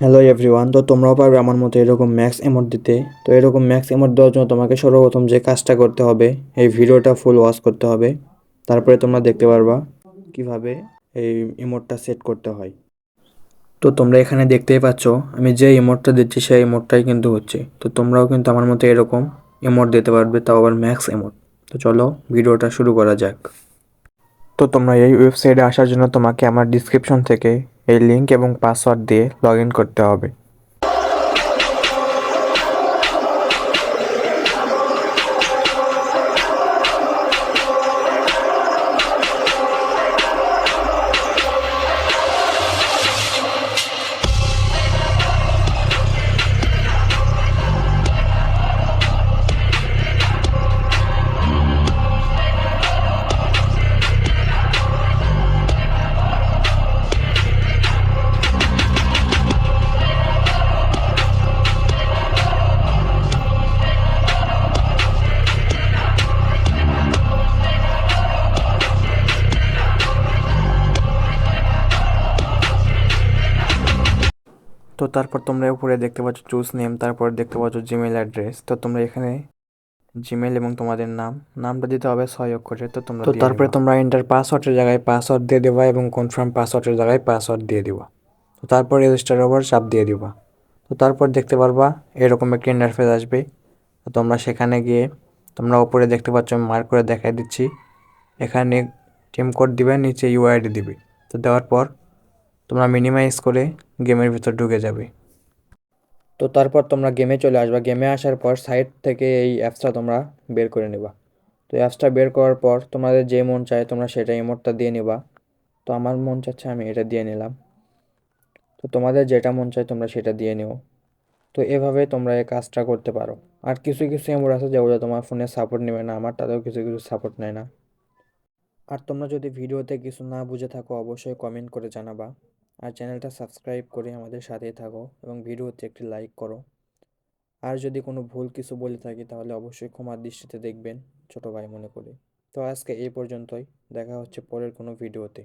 Hello everyone তো তোমরাও পারবে আমার মতো এরকম ম্যাক্স এমোট দিতে। তো এরকম ম্যাক্স এমোট দেওয়ার জন্য তোমাকে সর্বপ্রথম যে কাজটা করতে হবে, এই ভিডিওটা ফুল ওয়াচ করতে হবে। তারপরে তোমরা দেখতে পারবা কীভাবে এই ইমোটটা সেট করতে হয়। তো তোমরা এখানে দেখতেই পাচ্ছ, আমি যে ইমোটটা দিচ্ছি সেই ইমোটটাই কিন্তু হচ্ছে। তো তোমরাও কিন্তু আমার মতো এরকম ইমোট দিতে পারবে, তাও আবার ম্যাক্স এমোট তো চলো ভিডিওটা শুরু করা যাক। তো তোমরা এই ওয়েবসাইটে আসার জন্য তোমাকে আমার ডিসক্রিপশন থেকে এই লিঙ্ক এবং পাসওয়ার্ড দিয়ে লগ করতে হবে। তো তারপর তোমরা উপরে দেখতে পাচ্ছ চুজ নেম তারপর দেখতে পাচ্ছ জিমেল অ্যাড্রেস তো তোমরা এখানে জিমেল এবং তোমাদের নাম নামটা দিতে হবে ছয় অক্ষরে তো তোমরা তো তারপরে তোমরা এন্টার পাসওয়ার্ডের জায়গায় পাসওয়ার্ড দিয়ে দেবা এবং কনফার্ম পাসওয়ার্ডের জায়গায় পাসওয়ার্ড দিয়ে দিবা। তো তারপর রেজিস্টার ওভার চাপ দিয়ে দিবা। তো তারপর দেখতে পারবা এরকম একটা ইন্টারফেস আসবে। তো তোমরা সেখানে গিয়ে তোমরা উপরে দেখতে পাচ্ছ আমি মার্ক করে দেখাই দিচ্ছি। এখানে টিম কোড দিবে নিচে ইউআইডি দিবে। তো দেওয়ার পর তোমরা মিনিমাইজ করে গেমের ভিতর ঢুকে যাবে। তো তারপর তোমরা গেমে চলে আসবা। গেমে আসার পর সাইট থেকে এই অ্যাপসটা তোমরা বের করে নেবা। তো অ্যাপসটা বের করার পর তোমাদের যে মন চায় তোমরা সেটা ইমোটটা দিয়ে নেবা। তো আমার মন চাচ্ছে আমি এটা দিয়ে নিলাম। তো তোমাদের যেটা মন চায় তোমরা সেটা দিয়ে নিও। তো এভাবে তোমরা এই কাজটা করতে পারো। আর কিছু কিছু এমন আছে যেগুলো তোমার ফোনে সাপোর্ট নেবে না আমার তাতেও কিছু কিছু সাপোর্ট নেয় না। আর তোমরা যদি ভিডিওতে কিছু না বুঝে থাকো, অবশ্যই কমেন্ট করে জানাবা। আর চ্যানেলটা সাবস্ক্রাইব করে আমাদের সাথেই থাকো এবং ভিডিওতে একটি লাইক করো। আর যদি কোনো ভুল কিছু বলে থাকি তাহলে অবশ্যই ক্ষমার দৃষ্টিতে দেখবেন, ছোটো ভাই মনে করে। তো আজকে এই পর্যন্তই, দেখা হচ্ছে পরের কোনো ভিডিওতে।